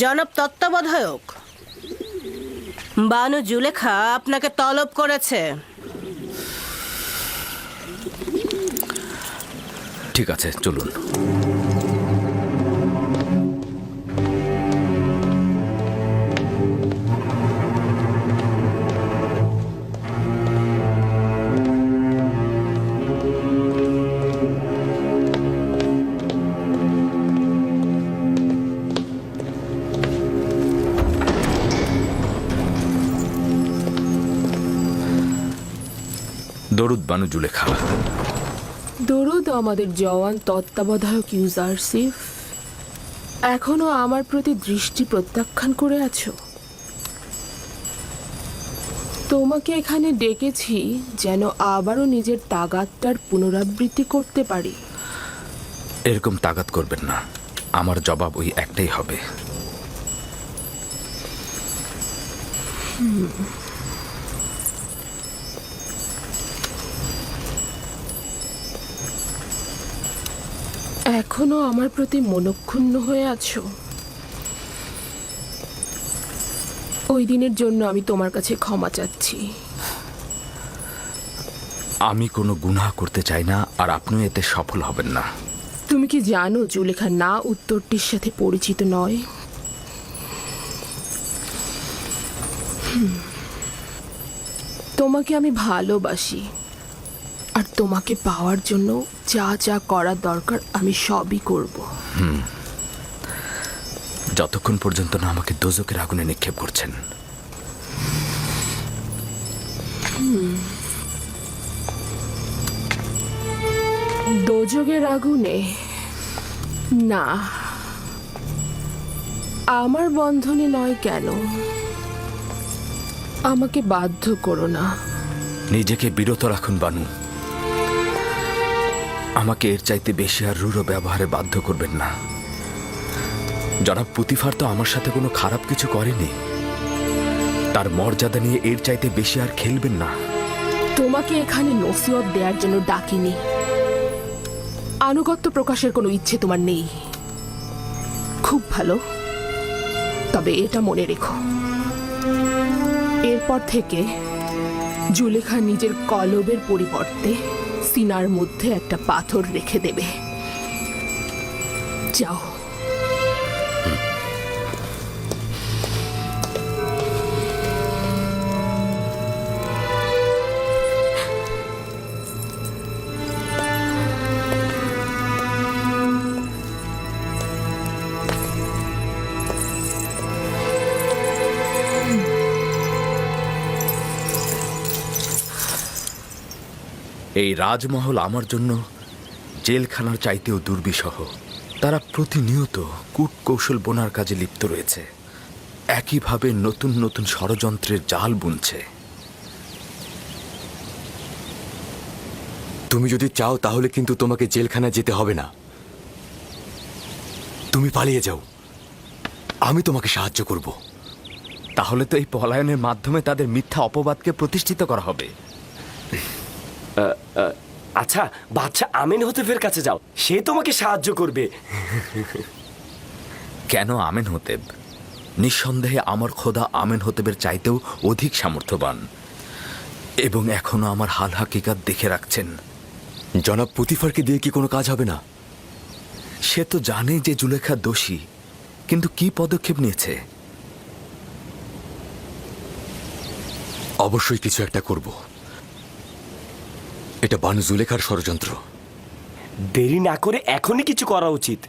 জনাব তত্ত্বাবধায়ক। বানু জুলেখা আপনাকে তলব করেছে। ঠিক আছে চলুন। দরুদ বানু জুলেখা। দরুদ আমাদের জওয়ান তত্ত্বাবধায়ক ইউজারসিফ এখনও আমার প্রতি দৃষ্টি প্রত্যাখ্যান করে আছো। তোমাকে এখানে ডেকেছি যেন আবারও নিজের তাগাদটার পুনরাবৃত্তি করতে পারি। এরকম তাগাত করবেন না। আমার জবাব ওই একটাই হবে। এখনও আমার প্রতি মনক্ষুণ্ণ হয়ে আছো? ওই দিনের জন্য আমি তোমার কাছে ক্ষমা চাচ্ছি। আমি কোনো গুনাহ করতে চাই না আর আপনিও এতে সফল হবেন না। তুমি কি জানো জুলেখা না উত্তরটির সাথে পরিচিত নয়। তোমাকে আমি ভালোবাসি। তোমাকে পাওয়ার জন্য যা যা করার দরকার আমি সবই করব। যতক্ষণ পর্যন্ত না আমাকে দোজকের আগুনে নিক্ষেপ করছেন। দোজগের আগুনে? না। আমার বন্ধনে নয় কেন? আমাকে বাধ্য করো না। নিজেকে বিরত রাখুন বানু। আমাকে এর চাইতে বেশি আর রূঢ় ব্যবহারে বাধ্য করবেন না। জনাব পুতিফার তো আমার সাথে কোনো খারাপ কিছু করেনি, তার মর্যাদা নিয়ে এর চাইতে বেশি আর খেলবেন না। তোমাকে এখানে নসিহত দেওয়ার জন্য ডাকিনি। আনুগত্য প্রকাশের কোনো ইচ্ছে তোমার নেই। খুব ভালো। তবে এটা মনে রেখো। এরপর থেকে জুলেখা নিজের কলবের পরিবর্তে সিনার মধ্যে একটা পাথর রেখে দেবে। যাও। এই রাজমহল আমার জন্য জেলখানার চাইতেও দুর্বিষহ। তারা প্রতিনিয়ত কূট কৌশল বোনার কাজে লিপ্ত রয়েছে। একইভাবে নতুন নতুন ষড়যন্ত্রের জাল বুনছে। তুমি যদি চাও তাহলে কিন্তু তোমাকে জেলখানায় যেতে হবে না। তুমি পালিয়ে যাও। আমি তোমাকে সাহায্য করব। তাহলে তো এই পলায়নের মাধ্যমে তাদের মিথ্যা অপবাদকে প্রতিষ্ঠিত করা হবে। আচ্ছা বাচ্চা আমিন হতেফের কাছে যাও। সে তোমাকে সাহায্য করবে। কেন আমেন হতেব নিঃসন্দেহে আমার খোদা আমেন হতেবের চাইতেও অধিক সামর্থ্যবান। এবং এখনও আমার হাল হাকিকাত দেখে রাখছেন। জনাব পুতিফারকে দিয়ে কি কোনো কাজ হবে না? সে তো জানে যে জুলেখা দোষী, কিন্তু কি পদক্ষেপ নিয়েছে? অবশ্যই কিছু একটা করব। এটা বানু জুলেখার ষড়যন্ত্র। দেরি না করে এখনই কিছু করা উচিত।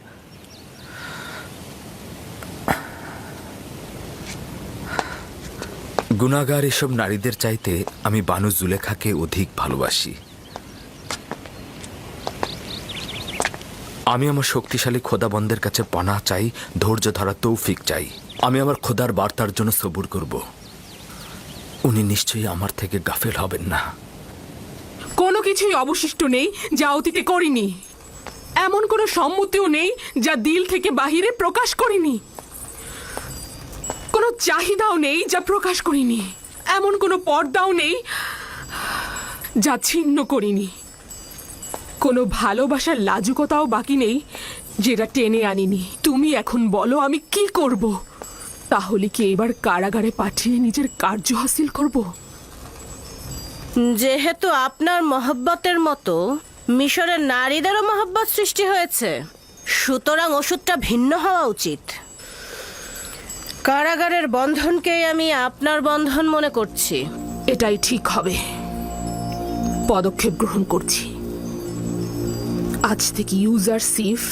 গুণাগার এসব নারীদের চাইতে আমি বানু জুলেখাকে অধিক ভালোবাসি। আমি আমার শক্তিশালী খোদাবন্দের কাছে পনা চাই ধৈর্য ধরা তৌফিক চাই। আমি আমার খোদার বার্তার জন্য সবুর করব। উনি নিশ্চয়ই আমার থেকে গাফেল হবেন না। কিছুই অবশিষ্ট নেই, যা অতীতে করিনি। এমন কোনো সম্মতিও নেই, যা দিল থেকে বাহিরে প্রকাশ করিনি। কোনো চাহিদাও নেই, যা প্রকাশ করিনি। এমন কোনো পর্দাও নেই, যা ছিন্ন করিনি। কোনো ভালোবাসার লাজুকতাও বাকি নেই, যেটা টেনে আনিনি। তুমি এখন বলো, আমি কি করব? তাহলে কি এবার কারাগারে পাঠিয়ে নিজের কার্য হাসিল করব? যেহেতু আপনার মহব্বতের মতো মিশরের নারীদেরও মহব্বত সৃষ্টি হয়েছে, সুতরাং ওষুধটা ভিন্ন হওয়া উচিত। কারাগারের বন্ধনকেই আমি আপনার বন্ধন মনে করছি। এটাই ঠিক হবে। পদক্ষেপ গ্রহণ করছি। আজ থেকে ইউজার সিফ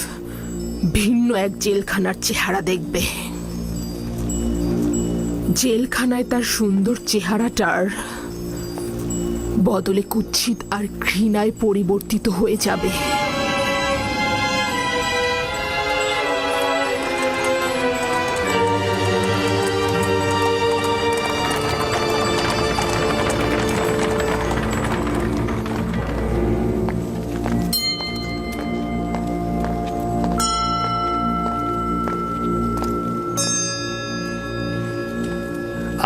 ভিন্ন এক জেলখানার চেহারা দেখবে। জেলখানায় তার সুন্দর চেহারাটার বদলে কুৎসিত আর ঘৃণায় পরিবর্তিত হয়ে যাবে।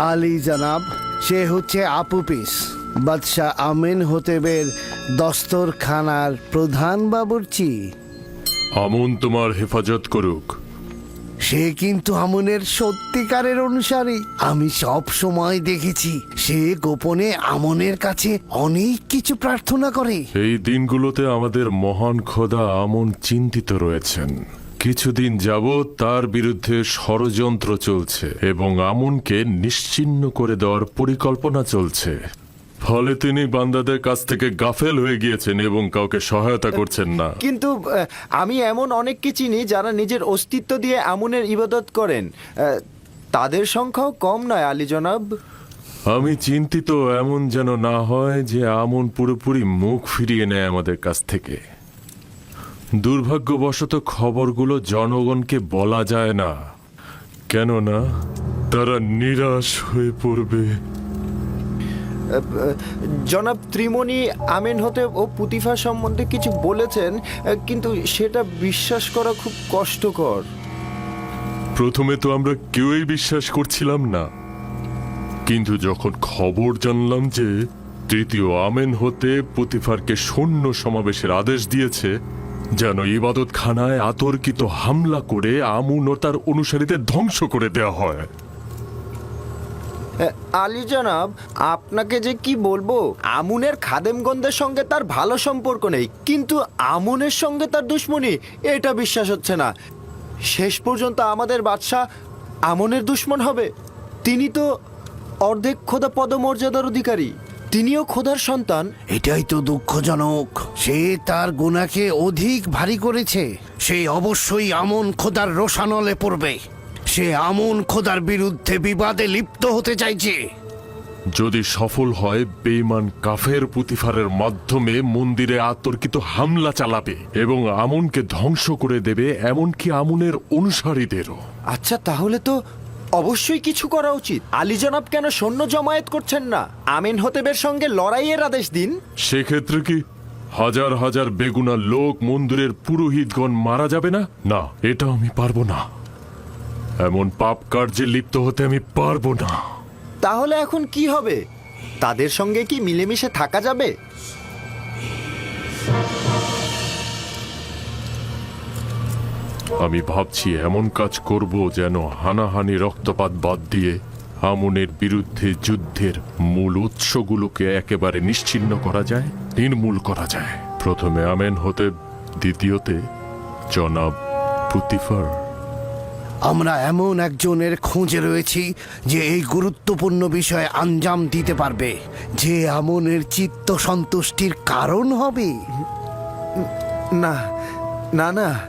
আলী জানাব সে হচ্ছে আপুপিস বাদশাহ আমিন হোতেবের দস্তরখানার প্রধান বাবুর্চি আমন তোমার হেফাজত করুক। সে কিন্তু আমনের সত্যিকারের অনুসারী। আমি সব সময় দেখেছি সে গোপনে আমনের কাছে অনেক কিছু প্রার্থনা করে। এই দিনগুলোতে আমাদের মহান খোদা আমন চিন্তিত রয়েছেন। কিছুদিন যাবৎ তার বিরুদ্ধে ষড়যন্ত্র চলছে এবং আমনকে নিশ্চিহ্ন করে দেওয়ার পরিকল্পনা চলছে। ফলে তিনি বান্দাদের কাছ থেকে গাফেল হয়ে গিয়েছেন এবং কাউকে সহায়তা করছেন না। কিন্তু আহ, আমি এমন অনেককে চিনি যারা নিজের অস্তিত্ব দিয়ে আমনের ইবাদত করেন। আহ, তাদের সংখ্যাও কম নয় আলী জনাব। আমি চিন্তিত এমন যেন না হয় যে আমন পুরোপুরি মুখ ফিরিয়ে নেয় আমাদের কাছ থেকে। দুর্ভাগ্যবশত খবরগুলো জনগণকে বলা যায় না। কেননা তারা নিরাশ হয়ে পড়বে। জনাব ত্রিমণি আমেন হতে ও পুতিফা সম্বন্ধে কিছু বলেছেন কিন্তু সেটা বিশ্বাস করা খুব কষ্টকর। প্রথমে তো আমরা কেউই বিশ্বাস করছিলাম না। কিন্তু যখন খবর জানলাম যে তৃতীয় আমেন হতে পুতিফারকে সৈন্য সমাবেশের আদেশ দিয়েছে, যেন ইবাদত খানায় আতর্কিত হামলা করে আমুন ও তার অনুসারীদের ধ্বংস করে দেওয়া হয়। আলী জনাব, আপনাকে যে কি বলব, আমুনের খাদেমগণদের সঙ্গে তার ভালো সম্পর্ক নেই, কিন্তু আমুনের সঙ্গে তার দুশ্মনী, এটা বিশ্বাস হচ্ছে না। শেষ পর্যন্ত আমাদের বাদশাহ আমনের দুশ্মন হবে। তিনি তো অর্ধেক খোদা পদমর্যাদার অধিকারী, তিনিও খোদার সন্তান। এটাই তো দুঃখজনক। সে তার গুণাকে অধিক ভারী করেছে। সে অবশ্যই আমন খোদার রোশানলে পড়বে। সে আমন খোদার বিরুদ্ধে বিবাদে লিপ্ত হতে চাইছে। যদি সফল হয় বেইমান কাফের পুতিফারের মাধ্যমে মন্দিরে আতর্কিত হামলা চালাবে এবং আমনকে ধ্বংস করে দেবে এমনকি আমনের অনুসারীদেরও। আচ্ছা তাহলে তো অবশ্যই কিছু করা উচিত। আলী জনাব কেন সৈন্য জমায়েত করছেন না? আমিন হতেবের সঙ্গে লড়াইয়ের আদেশ দিন। সেক্ষেত্রে কি হাজার হাজার বেগুনা লোক মন্দিরের পুরোহিতগণ মারা যাবে না? না এটা আমি পারব না। এমন পাপ কার্যে লিপ্ত হতে আমি পারব না। তাহলে এখন কি হবে? তাদের সঙ্গে কি মিলেমিশে থাকা যাবে? আমি ভাবছি এমন কাজ করব যেন হানাহানি রক্তপাত বাদ দিয়ে আমনের বিরুদ্ধে যুদ্ধের মূল উৎসগুলোকে একেবারে নিশ্চিহ্ন করা যায় নির্মূল করা যায়। প্রথমে আমেন হতে দ্বিতীয়তে জনাব পুতিফার। আমরা এমন একজনের খোঁজে রয়েছি যে এই গুরুত্বপূর্ণ বিষয়ে আঞ্জাম দিতে পারবে যে আমনের চিত্ত সন্তুষ্টির কারণ হবে। না না না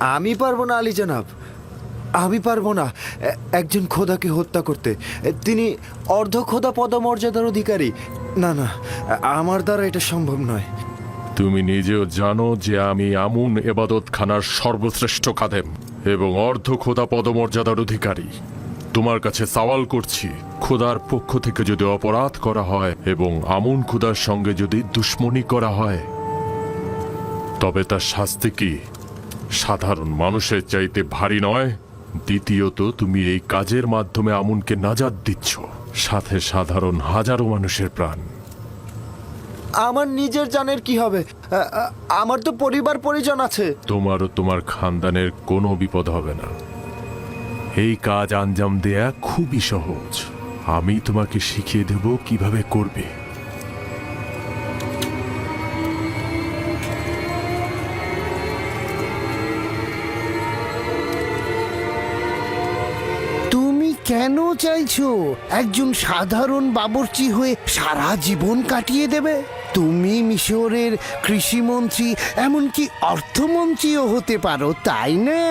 আমি পারব না আলী জনাব। আমি পারব না। একজন খোদাকে হত্যা করতে। তিনি অর্ধ খোদা পদমর্যাদার অধিকারী। না না আমার দ্বারা এটা সম্ভব নয়। তুমি নিজেও জানো যে আমি আমুন এবাদত খানার সর্বশ্রেষ্ঠ খাদেম। এবং অর্ধ খোদা পদমর্যাদার অধিকারী। তোমার কাছে সওয়াল করছি, খোদার পক্ষ থেকে যদি অপরাধ করা হয় এবং আমুন খোদার সঙ্গে যদি দুশ্মনী করা হয়, তবে তার শাস্তি কি? সাধারণ মানুষের চাইতে ভারী নয়। দ্বিতীয়ত, তুমি এই কাজের মাধ্যমে আমুনকে নাজাদ দিচ্ছ। সাথে সাধারণ হাজারো মানুষের প্রাণ। আমার নিজের জানের কি হবে? আমার তো পরিবার পরিজন আছে। তোমার ও তোমার খানদানের কোনো বিপদ হবে না। এই কাজ আঞ্জাম দেয়া খুবই সহজ। আমি তোমাকে শিখিয়ে দেব কীভাবে করবে। তুমি কেন চাইছো একজন সাধারণ বাবরচি হয়ে সারা জীবন কাটিয়ে দেবে? তুমি মিশরের কৃষিমন্ত্রী এমনকি অর্থমন্ত্রীও হতে পারো তাই না?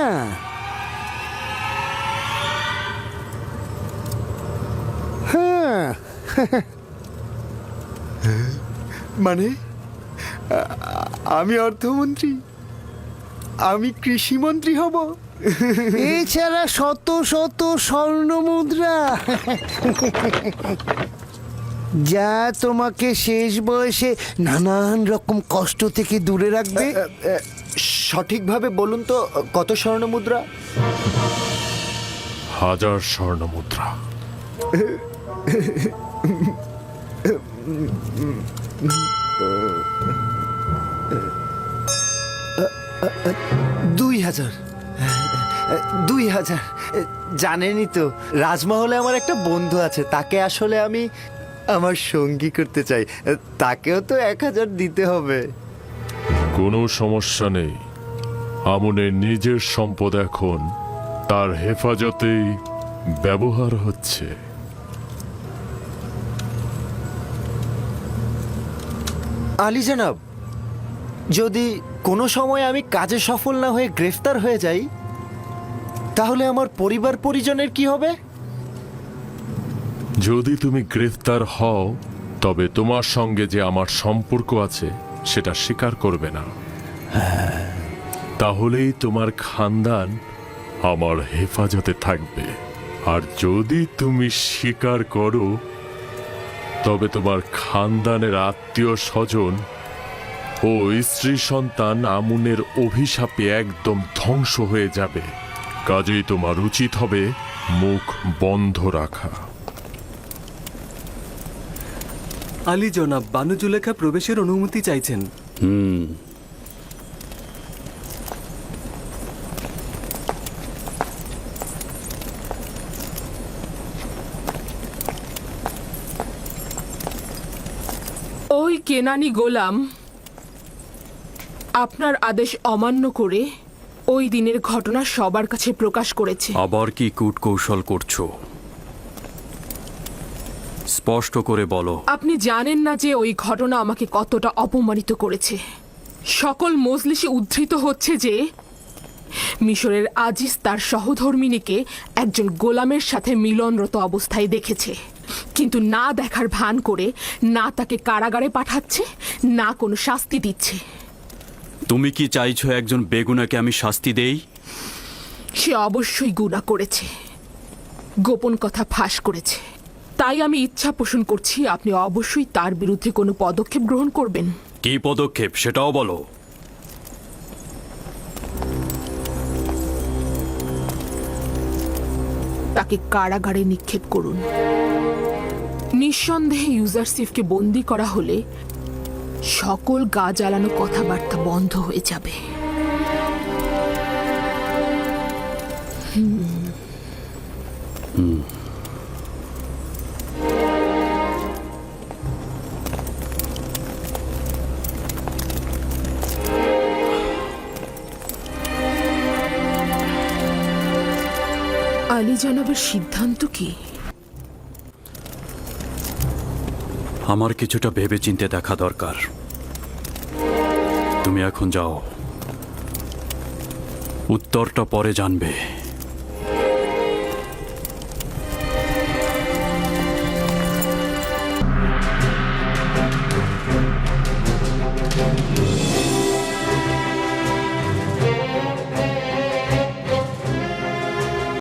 হ্যাঁ। মানে? আমি অর্থমন্ত্রী। আমি কৃষিমন্ত্রী হব। এছাড়া শত শত স্বর্ণ মুদ্রা। যা তোমাকে শেষ বয়সে নানান রকম কষ্ট থেকে দূরে রাখবে। সঠিকভাবে বলুন তো কত স্বর্ণ মুদ্রা হাজার স্বর্ণ মুদ্রা দুই হাজার। দুই হাজার। জানেনই তো রাজমহলে আমার একটা বন্ধু আছে তাকে আসলে আমি আমার সঙ্গী করতে চাই তাকেও তো এক হাজার দিতে হবে। কোনো সমস্যা নেই। আমনের নিজের সম্পদ এখন তার হেফাজতেই ব্যবহার হচ্ছে। আলী জানাব যদি কোনো সময় আমি কাজে সফল না হয়ে গ্রেফতার হয়ে যাই তাহলে আমার পরিবার পরিজনের কি হবে? যদি তুমি গ্রেফতার হও, তবে তোমার সঙ্গে যে আমার সম্পর্ক আছে, সেটা স্বীকার করবে না। তাহলেই তোমার খানদান আমার হেফাজতে থাকবে। আর যদি তুমি স্বীকার করো, তবে তোমার খানদানের আত্মীয় স্বজন ও স্ত্রী সন্তান আমুনের অভিশাপে একদম ধ্বংস হয়ে যাবে। কাজেই তোমার উচিত হবে মুখ বন্ধ রাখা। আলী জনাব বানু জুলেখা প্রবেশের অনুমতি চাইছেন। হুম। ওই কেনানি গোলাম আপনার আদেশ অমান্য করে ওই দিনের ঘটনা সবার কাছে প্রকাশ করেছে। আবার কি কূট কৌশল করছ? স্পষ্ট করে বলো। আপনি জানেন না যে ওই ঘটনা আমাকে কতটা অপমানিত করেছে। সকল মজলিসে উদ্ধৃত হচ্ছে যে মিশরের আজিজ তার সহধর্মিনীকে একজন গোলামের সাথে মিলনরত অবস্থায় দেখেছে। কিন্তু না দেখার ভান করে না তাকে কারাগারে পাঠাচ্ছে না কোনো শাস্তি দিচ্ছে। তুমি কি চাইছো একজন বেগুনাকে আমি শাস্তি দেই? সে অবশ্যই গুণা করেছে। গোপন কথা ফাঁস করেছে। তাই আমি ইচ্ছা পোষণ করছি আপনি অবশ্যই তার বিরুদ্ধে কোনো পদক্ষেপ গ্রহণ করবেন। কি পদক্ষেপ সেটাও বলো। তাকে কারাগারে নিক্ষেপ করুন। নিঃসন্দেহে ইউজারসিফকে বন্দি করা হলে সকল গা জ্বালানো কথাবার্তা বন্ধ হয়ে যাবে। আলী জনাবের সিদ্ধান্ত কি? আমার কিছুটা ভেবে চিনতে দেখা দরকার। তুমি এখন যাও। উত্তরটা পরে জানবে।